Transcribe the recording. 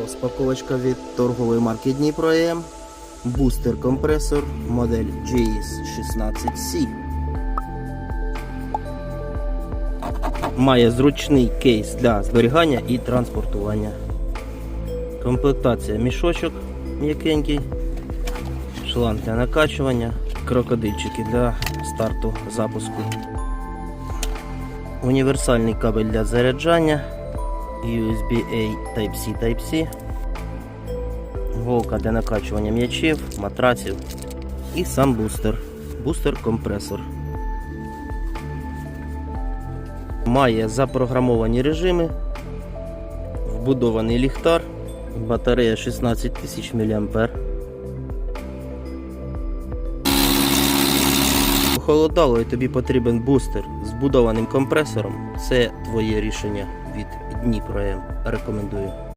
Розпаковочка від торгової марки Дніпро ЕМ. Бустер компресор модель GS16C. Має зручний кейс для зберігання і транспортування. Комплектація мішочок м'якенький, шланг для накачування, крокодильчики для старту запуску. Універсальний кабель для заряджання. USB-A Type-C Type-C, голка для накачування м'ячів, матраців і сам бустер. Бустер-компресор. Має запрограмовані режими, вбудований ліхтар, батарея 16 тисяч мА. Похолодало і тобі потрібен бустер з вбудованим компресором. Це твоє рішення від Дніпро М. Рекомендую.